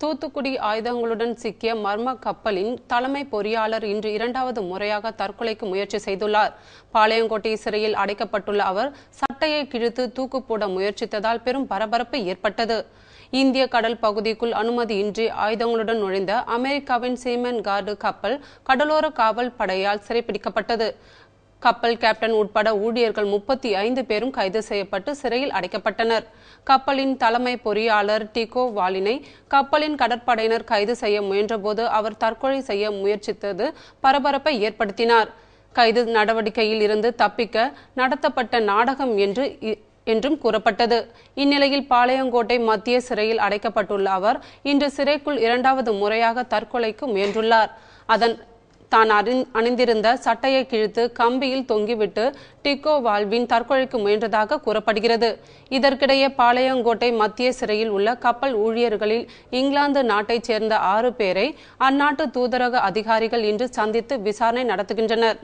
தூத்துக்குடி ஆயுதங்களுடன் சிக்கிய மர்ம கப்பலின் தலைமை பொறியாளர் இன்று இரண்டாவது முறையாக தற்கொலைக்கு முயற்சி செய்துள்ளார். பாளையங்கோட்டை சிறையில் அடைக்கப்பட்டுள்ள அவர் சட்டையை கிழித்து தூக்கு போட முயற்சித்ததால் பெரும் பரபரப்பு ஏற்பட்டது. இந்திய கடல் பகுதிக்குள் அனுமதியின்றி ஆயுதங்களுடன் நுழைந்த அமெரிக்காவின் சீமன் கார்டு கப்பல் கடலோர காவல் படையால் சிறைப்பிடிக்கப்பட்டது. கப்பல் கேப்டன் உட்பட ஊழியர்கள் முப்பத்தி ஐந்து பேரும் கைது செய்யப்பட்டு சிறையில் அடைக்கப்பட்டனர். கப்பலின் தலைமை பொறியாளர் டிகோ வாலினை கப்பலின் கடற்படையினர் கைது செய்ய முயன்றபோது அவர் தற்கொலை செய்ய முயற்சித்தது பரபரப்பை ஏற்படுத்தினார். கைது நடவடிக்கையில் இருந்து தப்பிக்க நடத்தப்பட்ட நாடகம் என்று இ- என்றும் கூறப்பட்டது. இந்நிலையில் பாளையங்கோட்டை மத்திய சிறையில் அடைக்கப்பட்டுள்ள அவர் இன்று சிறைக்குள் இரண்டாவது முறையாக தற்கொலைக்கு முயன்றுள்ளார். அதன் தான் அறி அணிந்திருந்த சட்டையை கிழித்து கம்பியில் தொங்கிவிட்டு டிக்கோ வால்வின் தற்கொலைக்கு முயன்றதாக கூறப்படுகிறது. இதற்கிடையே பாளையங்கோட்டை மத்திய சிறையில் உள்ள கப்பல் ஊழியர்களில் இங்கிலாந்து நாட்டைச் சேர்ந்த ஆறு பேரை அந்நாட்டு தூதரக அதிகாரிகள் இன்று சந்தித்து விசாரணை நடத்துகின்றனர்.